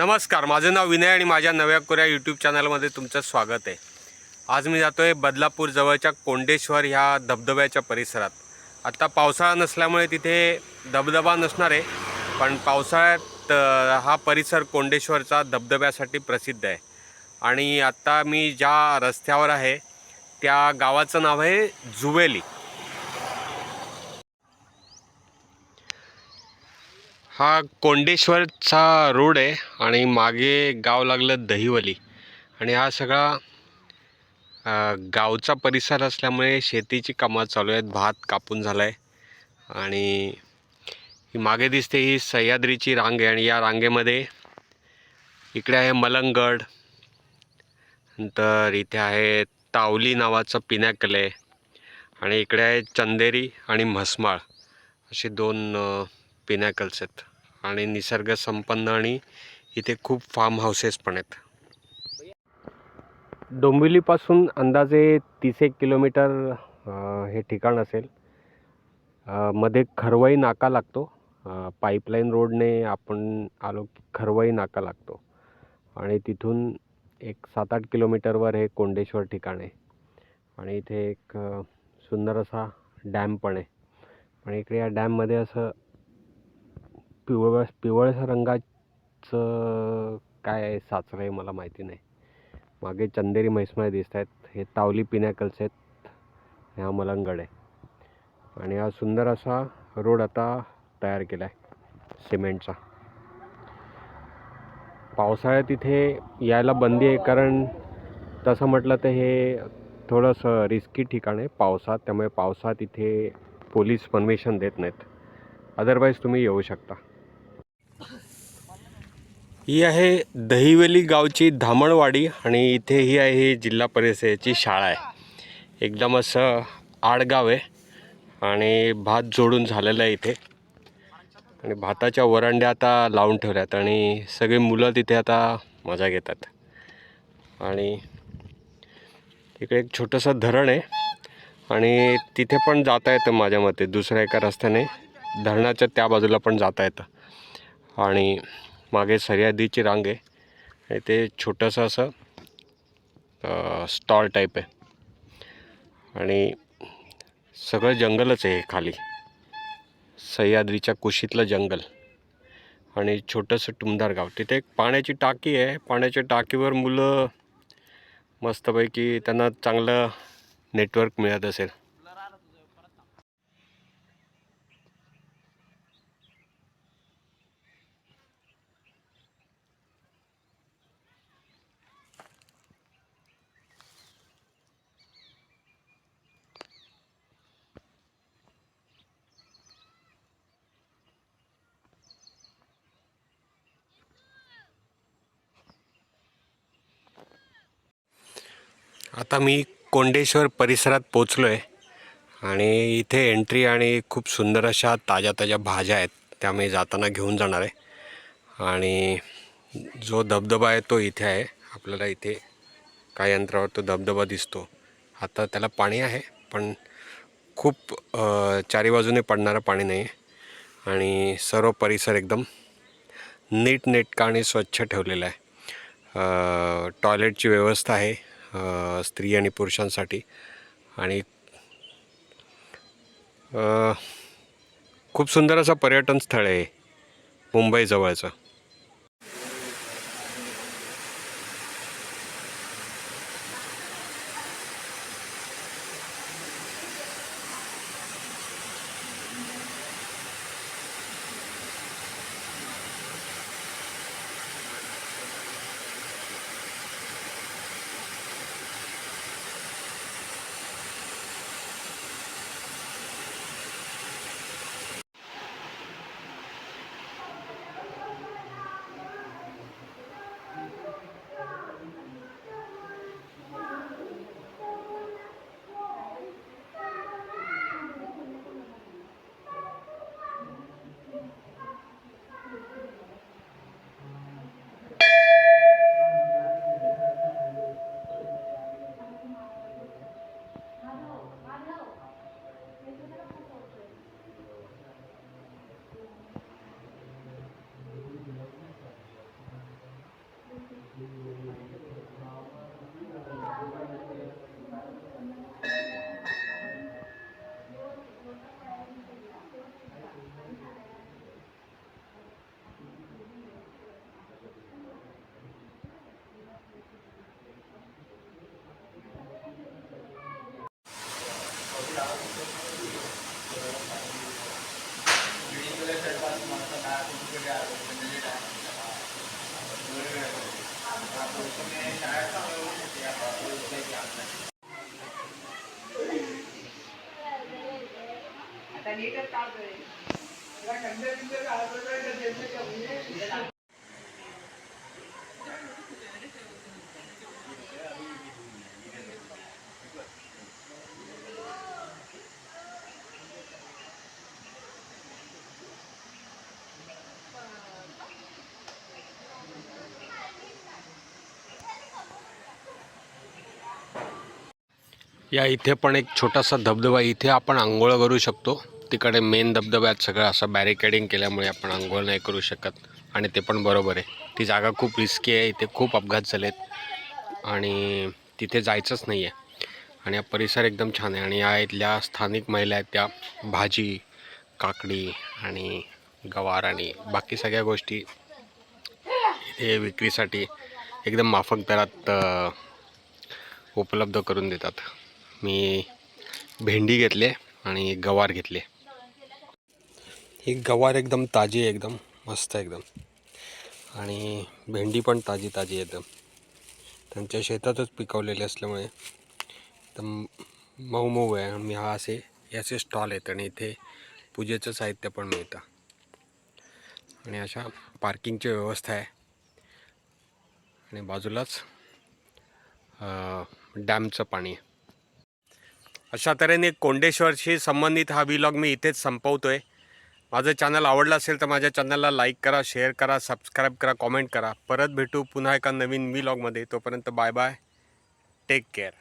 नमस्कार माझं नाव विनय आणि माझ्या नव्या कोऱ्या यूट्यूब चॅनलमध्ये तुमचं स्वागत आहे. आज मी जातो आहे बदलापूर जवळच्या कोंडेश्वर ह्या धबधब्याच्या परिसरात. आत्ता पावसाळा नसल्यामुळे तिथे धबधबा नसणार आहे पण पावसाळ्यात हा परिसर कोंडेश्वरचा धबधब्यासाठी प्रसिद्ध आहे. आणि आत्ता मी ज्या रस्त्यावर आहे त्या गावाचं नाव आहे जुवेली. हा कोंडेश्वरचा रोड आहे आणि मागे गाव लागलं दहिवली. आणि हा सगळा गावचा परिसर असल्यामुळे शेतीची कामं चालू आहेत. भात कापून झाला आहे आणि ही मागे दिसते ही सह्याद्रीची रांग आहे आणि या रांगेमध्ये इकडे आहे मलंगड. नंतर इथे आहे तावली नावाचं पिनॅकल आहे. आणि इकडे आहे चंदेरी आणि म्हसमाळ. असे दोन पिनॅकल्स आहेत. आणि निसर्ग संपन्न आणि इथे खूप फार्म हाऊसेस पण आहेत. डोंबिवलीपासून अंदाजे तीस एक किलोमीटर हे ठिकाण असेल. मध्ये खरवई नाका लागतो. पाईपलाईन रोडने आपण आलो की खरवई नाका लागतो. आणि तिथून एक सात आठ किलोमीटरवर हे कोंडेश्वर ठिकाण आहे. आणि इथे एक सुंदर असा डॅम पण आहे. आणि इकडे या डॅममध्ये असं पिवळ पिवळ्या रंगाचं काय साचरं आहे मला माहिती नाही. मागे चंदेरी म्हैसमाळे दिसत आहेत. हे तावली पिनॅकल्स आहेत. ह्या मलंगड. आहे आणि हा सुंदर असा रोड आता तयार केला आहे. सिमेंटचा. पावसाळ्यात इथे यायला बंदी आहे. कारण तसं म्हटलं तर हे थोडंसं रिस्की ठिकाण आहे पावसात. त्यामुळे पावसात इथे पोलीस परमिशन देत नाहीत. अदरवाईज तुम्ही येऊ शकता. ही आहे दहिवली गावची धामणवाडी आणि इथे ही आहे ही जिल्हा परिषदेची शाळा आहे. एकदम असं आडगाव आहे आणि भात जोडून झालेलं आहे इथे. आणि भाताच्या वरांड्या आता लावून ठेवल्यात आणि सगळी मुलं तिथे आता मजा घेतात. आणि इकडे एक छोटंसं धरण आहे आणि तिथे पण जाता येतं माझ्या मते दुसऱ्या एका रस्त्याने. धरणाच्या त्या बाजूला पण जाता येतं. आणि मागे सह्याद्रीची रांग आहे. आणि ते छोटंसं असं स्टॉल टाईप आहे. आणि सगळं जंगलच आहे खाली. सह्याद्रीच्या कुशीतलं जंगल. आणि छोटंसं टुमदार गाव. तिथे एक पाण्याची टाकी आहे. पाण्याच्या टाकीवर मुलं मस्तपैकी त्यांना चांगलं नेटवर्क मिळत असेल. आता मी कोंडेश्वर परिसरात पोचलो आहे आणि इथे एंट्री आणि खूप सुंदर अशा ताज्या ताज्या भाज्या आहेत त्या मी जाताना घेऊन जाणार आहे. आणि जो धबधबा आहे तो इथे आहे. आपल्याला इथे काही अंतरावर तो धबधबा दिसतो. आता त्याला पाणी आहे पण खूप चारी बाजूने पडणारं पाणी नाही आहे आणि सर्व परिसर एकदम नीटनेटका आणि स्वच्छ ठेवलेला आहे. टॉयलेटची व्यवस्था आहे. स्त्री आणि पुरुषांसाठी. आणि खूप सुंदर असं पर्यटन स्थळ आहे मुंबईजवळचं या इथे पण एक छोटासा धबधबा इथे आपण आंघोळ करू शकतो. तिकडे मेन धबधब्यात सगळं असं बॅरिकेडिंग केल्यामुळे आपण आंघोळ नाही करू शकत. आणि ते पण बरोबर आहे. ती जागा खूप रिस्की आहे. इथे खूप अपघात झालेत. आणि तिथे जायचंच नाही आहे आणि हा परिसर एकदम छान आहे. आणि या इथल्या स्थानिक महिला आहेत त्या. भाजी काकडी आणि गवार आणि बाकी सगळ्या गोष्टी इथे विक्रीसाठी एकदम माफक दरात उपलब्ध करून देतात. मी भेंडी घेतले आणि गवार घेतले ही गवार एकदम ताजी आहे एकदम मस्त आहे एकदम. आणि भेंडी पण ताजी ताजी एकदम. त्यांच्या शेतातच पिकवलेले असल्यामुळे एकदम मऊ मऊ आहे. आणि हा असे याचे स्टॉल आहेत आणि इथे पूजेचं साहित्य पण मिळतं. आणि अशा पार्किंगची व्यवस्था आहे. आणि बाजूलाच डॅमचं पाणी. आहे अशा तऱ्हेने कोंडेश्वरशी संबंधित हा विलॉग मी इथेच संपवतो आहे माझं चॅनल आवडलं असेल तर माझ्या चॅनलला लाईक करा शेअर करा सबस्क्राईब करा कॉमेंट करा. परत भेटू पुन्हा एका नवीन व्लॉगमध्ये तोपर्यंत बाय बाय टेक केअर